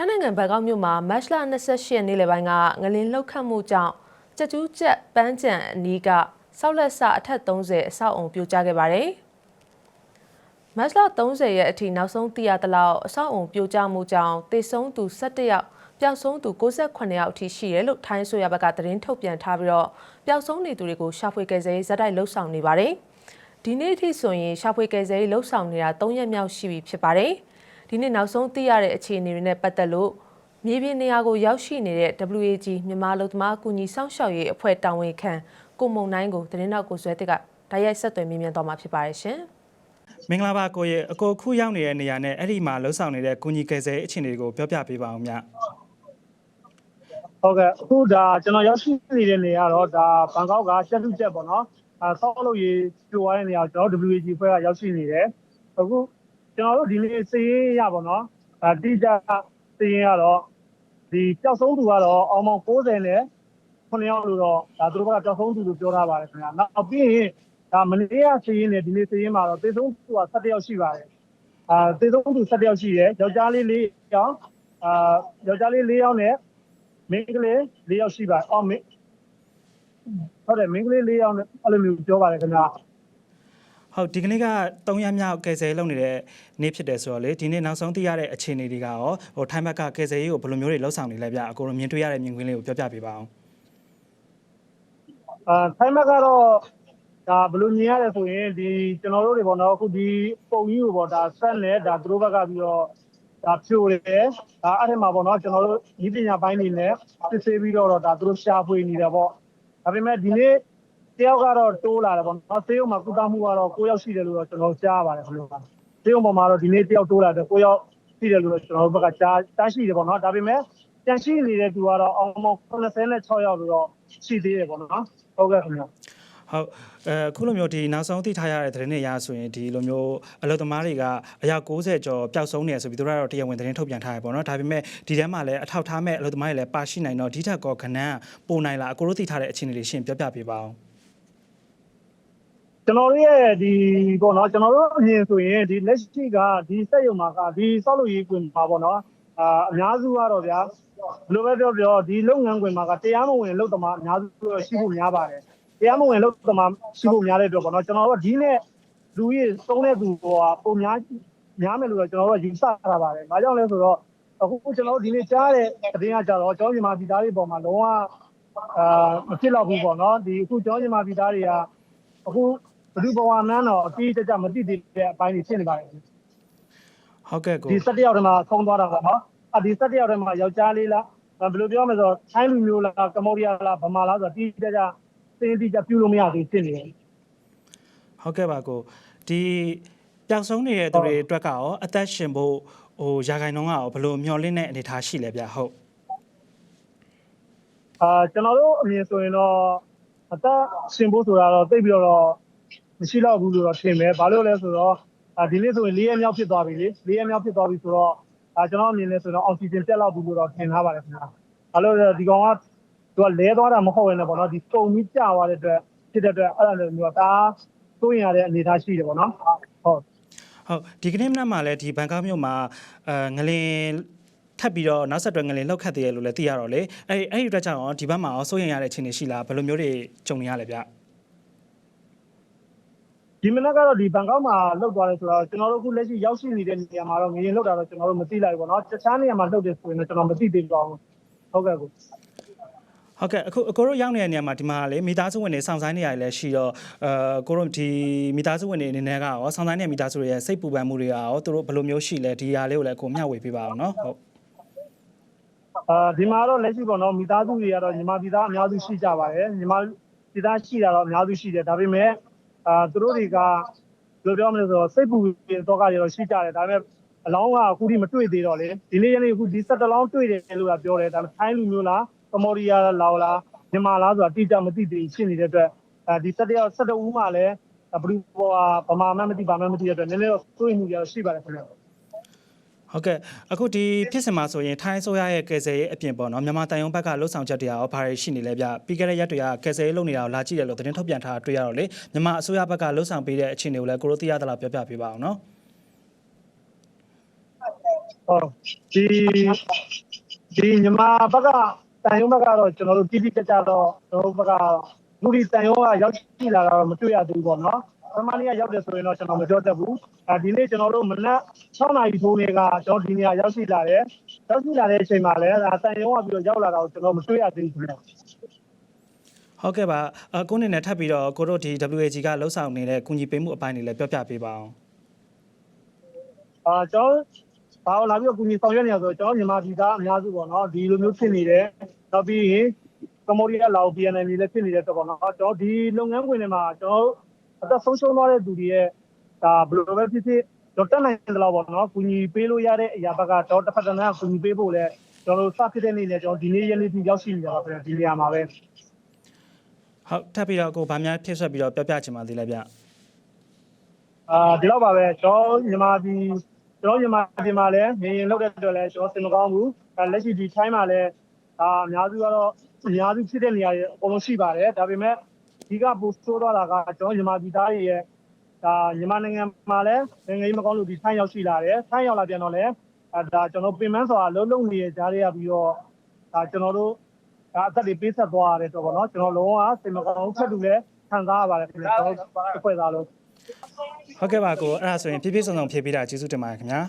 ထိုင်းနိုင်ငံဘန်ကောက်မြို့မှာမတ်လ28ရက်နေ့လယ်ပိုင်းကငလင်လှုပ်ခတ်မှုကြောင့်ကြက်ကျူးကျက်ပန်းကြံအနီးကဆောက်လက်ဆအထက်30အဆောက်အုံပြိုကျခဲ့ပါတယ်။မတ်လ30ရက်အထိနောက်ဆုံးသိရသလောက်အဆောက်အုံပြိုကျမှုကြောင့်တေဆုံးသူ17ယောက်ပျောက်ဆုံးသူ68ယောက်အထိရှိတယ်လို့ထိုင်းဆိုရဘက်ကသတင်းထုတ်ပြန်ထားပြီးတော့ပျောက်ဆုံးနေသူတွေကိုရှာဖွေကယ်ဆယ်ရေးဇက်တိုက်လှုပ်ဆောင်နေပါတယ်။ဒီနေ့အထိဆိုရင်ရှာဖွေကယ်ဆယ်ရေးလှုပ်ဆောင်နေတာ3ရက်မြောက်ရှိပြီဖြစ်ပါတယ်။ ဒီနေ့နောက်ဆုံးသိရတဲ့အခြေအနေတွေနဲ့ပတ်သက်လို့မြေပြင်နေရာကိုရောက်ရှိနေတဲ့ WAG မြန်မာလူသမားအကူအညီစောင့်ရှောက်ရေးအဖွဲ့တာဝန်ခံကိုမုံနိုင်ကိုသတင်းတောက်ကိုဆွဲတစ်ကဓာတ်ရိုက်ဆက်သွယ်မြင်မြန်သွားမှာဖြစ်ပါတယ်ရှင်။မင်္ဂလာပါကိုရဲ့အကိုအခုရောက်နေတဲ့နေရာနဲ့အဲ့ဒီမှာလှုပ်ဆောင်နေတဲ့ကုညီကယ်ဆယ်ရေးအခြေအနေတွေကိုပြောပြပေးပါအောင်ဗျဟုတ်ကဲ့အခုဒါကျွန်တော်ရောက်ရှိနေတဲ့နေရာတော့ဒါဘန်ကောက်ကချက်ထုချက်ပေါ့နော်အဲဆောက်လုပ်ရေးပြိုသွားတဲ့နေရာကိုကျွန်တော် WG ဖွဲ့ကရောက်ရှိနေတယ်အခု ကျွန်တော်တို့ဒီနေ့စည်ရင်းရပါတော့အဲတိကျစည်ရင်းကတော့ဒီပျောက်ဆုံးသူကတော့အောင်မောင်60နဲ့9ယောက်လို့တော့ဒါသူတို့ကပျောက်ဆုံးသူလို့ပြောထားပါတယ်ခင်ဗျာနောက်ပြီးရင်ဒါမနေ့ကစည်ရင်းနဲ့ဒီနေ့စည်ရင်းမှာတော့သေဆုံးသူက17ယောက်ရှိပါတယ်အာသေဆုံးသူ17ယောက်ရှိတယ်ယောက်ျားလေး4ယောက်အာယောက်ျားလေး4ယောက်နဲ့မင်းကလေး၄ယောက်ရှိပါအော်မင်းဟုတ်တယ်မင်းကလေး၄ယောက်နဲ့အဲ့လိုမျိုးပြောပါတယ်ခင်ဗျာ ဟုတ်ဒီကနေ့က3ရက်မြောက်ကယ်ဆယ်ရေးလုပ်နေတဲ့နေ့ဖြစ်တယ်ဆိုတော့လေဒီနေ့နောက်ဆုံးသိရတဲ့အခြေအနေတွေကရောဟိုထိုင်းဘက်ကကယ်ဆယ်ရေးကိုဘယ်လိုမျိုးတွေလှုပ်ဆောင်နေလဲဗျအကိုတို့မြင်တွေ့ရတဲ့မြင်ကွင်းလေးကိုပြောပြပေးပါအောင်အာထိုင်းမက်ကတော့ဒါဘယ်လိုမြင်ရလဲဆိုရင်ဒီကျွန်တော်တို့တွေပေါ့နော်အခုဒီပုံကြီးကိုပေါ့ဒါဆက်နဲ့ဒါသူတို့ဘက်ကပြီးတော့ဒါဖြိုတယ်ဒါအဲ့ဒီမှာပေါ့နော်ကျွန်တော်တို့ဤပညာပိုင်းတွေနဲ့စစ်ဆေးပြီးတော့ဒါသူတို့ရှာဖွေနေတယ်ပေါ့ဒါပေမဲ့ဒီနေ့ တယောက်ကတော့တိုးလာတယ်ပေါ့နော်သေယုံမှာကုသမှုကတော့9ယောက်ရှိတယ်လို့တော့ကျွန်တော်ကြားပါတယ်ခင်ဗျာသေယုံပေါ်မှာတော့ဒီနေ့တယောက်တိုးလာတယ်9ယောက်ရှိတယ်လို့တော့ကျွန်တော်တို့ဘက်ကကြားကြားရှိတယ်ပေါ့နော်ဒါပေမဲ့တန်ရှိနေတဲ့သူကတော့အောင်မောင်86ယောက်လို့တော့ရှိသေးတယ်ပေါ့နော်ဟုတ်ကဲ့ခင်ဗျာဟုတ်အဲအခုလိုမျိုးဒီနောက်ဆုံးသိထားရတဲ့သတင်းတွေအရဆိုရင်ဒီလိုမျိုးအလုပ်သမားတွေကအယောက်60ကျော်ပျောက်ဆုံးနေရဆိုပြီးတို့ကတော့တရားဝင်သတင်းထုတ်ပြန်ထားရပေါ့နော်ဒါပေမဲ့ဒီထဲမှာလည်းအထောက်ထားမဲ့အလုပ်သမားတွေလည်းပါရှိနိုင်တော့ဒီထက်ကောခဏန်းပုံနိုင်လားအကိုတို့သိထားတဲ့အခြေအနေတွေရှင်းပြောပြပေးပါအောင် ကျွန်တော်တို့ရဲ့ဒီပေါ့နော်ကျွန်တော်တို့အမြင်ဆိုရင်ဒီလက်ရှိကဒီစက်ရုံမှာကဒီဆောက်လုပ်ရေးကွင်မှာပေါ့နော်အာအများစုကတော့ဗျာဘယ်လိုပဲပြောပြောဒီလုပ်ငန်းကွင်မှာကတရားမဝင်လုပ်သမားအများစုတော့ရှိဖို့များပါတယ်တရားမဝင်လုပ်သမားရှိဖို့များတဲ့အတွက်ပေါ့နော်ကျွန်တော်တို့ကဒီနဲ့လူကြီးသုံးတဲ့သူဟိုဟာပုံများများမယ်လို့တော့ကျွန်တော်တို့ယူဆထားပါတယ်။ဘာကြောင့်လဲဆိုတော့အခုကျွန်တော်တို့ဒီနေ့ကြားတဲ့အတင်းကကြတော့ကျွန်တော်ညီမပြည်သားတွေပေါ်မှာလုံးဝအာမဖြစ်တော့ဘူးပေါ့နော်ဒီအခုကျွန်တော်ညီမပြည်သားတွေကအခု ဘယ်သူဘဝမှန်းတော့အတိအကျမသိသေးတဲ့အပိုင်းတွေဖြစ်နေပါတယ်ဟုတ်ကဲ့ကိုဒီ17ယောက်ထဲမှာဆုံးသွားတာပေါ့နော်အဒီ17ယောက်ထဲမှာယောက်ျားလေးလားဘယ်လိုပြောမလဲဆိုတော့ထိုင်းလူမျိုးလားကမ္ဘောဒီးယားလားဗမာလားဆိုတော့တိတိကျကျသင်တိကျပြုလို့မရသေးဖြစ်နေတယ်ဟုတ်ကဲ့ပါကိုဒီပျောက်ဆုံးနေတဲ့သူတွေအတွက်ကရောအသက်ရှင်ဖို့ဟိုရာဂိုင်နှုန်းကရောဘယ်လိုမျှော်လင့်တဲ့အနေအထားရှိလဲဗျဟုတ်အာကျွန်တော်တို့အမြင်ဆိုရင်တော့အသက်ရှင်ဖို့ဆိုတာတော့သိပ်ပြီးတော့ မရှိတော့ဘူးလို့တော့ထင်မယ်ဘာလို့လဲဆိုတော့အာဒီနေ့ဆိုရင်၄ရက်မြောက်ဖြစ်သွားပြီလေ၄ရက်မြောက်ဖြစ်သွားပြီဆိုတော့အာကျွန်တော်အမြင်လဲဆိုတော့အောက်ဆီဂျင်ပြတ်လောက်ဘူးလို့တော့ထင်ထားပါတယ်ခင်ဗျာဘာလို့လဲဒီကောင်ကသူကလဲသွားတာမဟုတ်ရင်လည်းပေါ့နော်ဒီစုံပြီးကြာသွားတဲ့အတွက်ဖြစ်တဲ့အတွက်အဲ့ဒါလည်းမျိုးဒါစိုးရင်ရတဲ့အနေအထားရှိတယ်ပေါ့နော်ဟုတ်ဟုတ်ဒီကနေ့မနက်မှာလည်းဒီဘန်ကောက်မြို့မှာအဲငလင်ထပ်ပြီးတော့နောက်ဆက်တွဲငလင်လောက်ခတ်သေးတယ်လို့လည်းသိရတော့လေအဲ့အဲ့ဒီအတွက်ကြောင့်ရောဒီဘက်မှာရောစိုးရင်ရတဲ့အခြေအနေရှိလားဘယ်လိုမျိုးတွေကြုံနေရလဲဗျ ဒီမနက်ကတော့ဒီဘန်ကောက်မှာလှုပ်သွားတယ်ဆိုတော့ ကျွန်တော်တို့အခုလက်ရှိရောက်ရှိနေတဲ့ နေရာမှာတော့ငရင်လှုပ်တာတော့ ကျွန်တော်တို့ မသိလိုက်ဘူးပေါ့နော် တခြားနေရာမှာ လှုပ်တယ်ဆိုရင်တော့ ကျွန်တော် မသိသေးပါဘူး ဟုတ်ကဲ့ကို ဟုတ်ကဲ့ အခုအကိုတို့ရောက်နေတဲ့နေရာမှာ ဒီမှာလေ မိသားစုဝင်တွေ စောင့်ဆိုင်နေရတယ်လည်းရှိတော့အဲကိုတို့ ဒီမိသားစုဝင်တွေအနေနဲ့ကရော စောင့်ဆိုင်နေတဲ့ မိသားစုတွေရဲ့ စိတ်ပူပန်မှုတွေကရော သူတို့ ဘယ်လိုမျိုးရှိလဲ ဒီဟာလေးကိုလည်းကို မျှဝေပေးပါအောင်နော် ဟုတ်အာဒီမှာတော့ လက်ရှိပေါ့နော် မိသားစုတွေကတော့ညီမပြည်သား အများစု ရှိကြပါတယ်ညီမပြည်သား ရှိတာတော့ အများစုရှိတယ် ဒါပေမဲ့ အာသူတို့တွေကဘယ်လိုပြောမလဲဆိုတော့စိတ်ပူတော့ကတွေတော့ရှိကြတယ်ဒါပေမဲ့အလောင်းကအခုထိမတွေ့သေးတော့လေဒီနေ့ရက်နေ့အခုဒီဆက်တလောင်းတွေ့တယ်လို့ကပြောတယ်ဒါပေမဲ့ထိုင်းလူမျိုးလားကမ္ဘောဒီးယားလားလာအိုလားမြန်မာလားဆိုတာတိကျမသိသေးရှင်းနေတဲ့အတွက်အဲဒီဆက်တယောက်ဆက်တဦးမှလည်းဘလူးဘောဗမာမှမသိဗမာမှမသိတဲ့အတွက်နည်းနည်းတော့တွေးမှုကြတော့ရှိပါတယ်ခင်ဗျာ ဟုတ်ကဲ့အခုဒီဖြစ်စဉ်မှာဆိုရင်ထိုင်းဆိုရရဲ့ကယ်ဆယ်ရေးအပြင်ပေါ့နော်မြန်မာတိုင်ယုံဘက်ကလှုပ်ဆောင်ချက်တွေရောဘာတွေရှိနေလဲဗျပြီးခဲ့တဲ့ရက်တွေကကယ်ဆယ်ရေးလုပ်နေတာကိုလာကြည့်တယ်လို့သတင်းထုတ်ပြန်ထားတာတွေ့ရတော့လေမြန်မာအစိုးရဘက်ကလှုပ်ဆောင်ပေးတဲ့အခြေအနေကိုလည်းကိုတို့သိရသလားပြောပြပေးပါအောင်နော်ဟုတ်ဒီဒီညီမဘက်ကတန်ရုံဘက်ကတော့ကျွန်တော်တို့တိတိကျကျတော့ကျွန်တော်တို့ဘက်ကလူဒီတန်ရုံကရောက်ရှိလာတာတော့မတွေ့ရသေးဘူးပေါ့နော် ပထမနေ့ကရောက်တယ်ဆိုရင်တော့ကျွန်တော်မပြောတတ်ဘူးအဲဒီနေ့ကျွန်တော်တို့မနက်6နာရီထိုးနေကကျွန်တော်ဒီနေရာရောက်ရှိလာတယ်ရောက်ရှိလာတဲ့အချိန်မှာလည်းဒါတန်ရုံကပြီးတော့ရောက်လာတာကိုကျွန်တော်မတွေ့ရသေးဘူးခင်ဗျဟုတ်ကဲ့ပါအကိုအနေနဲ့ထပ်ပြီးတော့ကိုတို့ဒီ WAG ကလှုပ်ဆောင်နေတဲ့ကုညီပေးမှုအပိုင်းတွေလည်းပြောပြပေးပါအောင်အာကျွန်တော်ဘာလို့လာပြီးတော့ကူညီဆောင်ရွက်နေရဆိုတော့ကျွန်တော်မြန်မာပြည်သားအများစုပေါ့နော်ဒီလိုမျိုးဖြစ်နေတယ်နောက်ပြီးရင်ကမ္ဘောဒီးယားလာအို PNL တွေလည်းဖြစ်နေတဲ့တော့ပေါ့နော်ကျွန်တော်ဒီလုပ်ငန်းခွင်တွေမှာကျွန်တော် အသက်ဆုံးရှုံးသွားတဲ့သူတွေရဲ့ဒါဘယ်လိုပဲဖြစ်ဖြစ်ကျွန်တော်တက်နိုင်တယ်လို့ပေါ့နော်ကူညီပေးလို့ရတဲ့အရာဘက်ကကျွန်တော်တစ်ဖက်တစ်နားကူညီပေးဖို့လဲကျွန်တော်တို့စဖြစ်တဲ့နေ့နဲ့ကျွန်တော်ဒီနေ့ရက်နေ့ထိရောက်ရှိနေတာပါခင်ဗျဒီနေရာမှာပဲဟုတ်ထပ်ပြီးတော့ကိုဗာများဖြစ်ဆက်ပြီးတော့ပြောပြချင်ပါသေးလဲဗျအာဒီတော့ပါပဲကျွန်တော်မြန်မာပြည်ကျွန်တော်မြန်မာပြည်မှာလည်းငရင်လောက်တဲ့အတွက်လည်းကျွန်တော်စင်မကောင်းဘူးအဲလက်ရှိဒီ time မှာလည်းဒါအများစုကတော့အများစုဖြစ်တဲ့နေရာတွေအကုန်လုံးရှိပါတယ်ဒါပေမဲ့ ဒီကပိုဆိုးသွားတာကကျွန်တော်မြန်မာပြည်သားတွေရဲ့ဒါမြန်မာနိုင်ငံမှာလည်းငရင်မကောင်းလို့ဒီ time ရောက်ရှိလာတယ် time ရောက်လာပြန်တော့လည်းအဲဒါကျွန်တော်ပင်မဆိုတာလုံးလုံးနေတဲ့ဂျားတွေကပြီးတော့ဒါကျွန်တော်တို့ဒါအသက်တွေပေးဆက်သွားရတယ်တော့ဗောနော်ကျွန်တော်လုံးဝစင်မကောင်းဖက်တူလည်းခံစားရပါတယ်ခင်ဗျကျွန်တော်တစ်ခွဲသားလုံးဟုတ်ကဲ့ပါကိုအဲ့ဒါဆိုရင်ပြည့်ပြည့်စုံစုံဖြည့်ပေးတာကျေးဇူးတင်ပါတယ်ခင်ဗျာ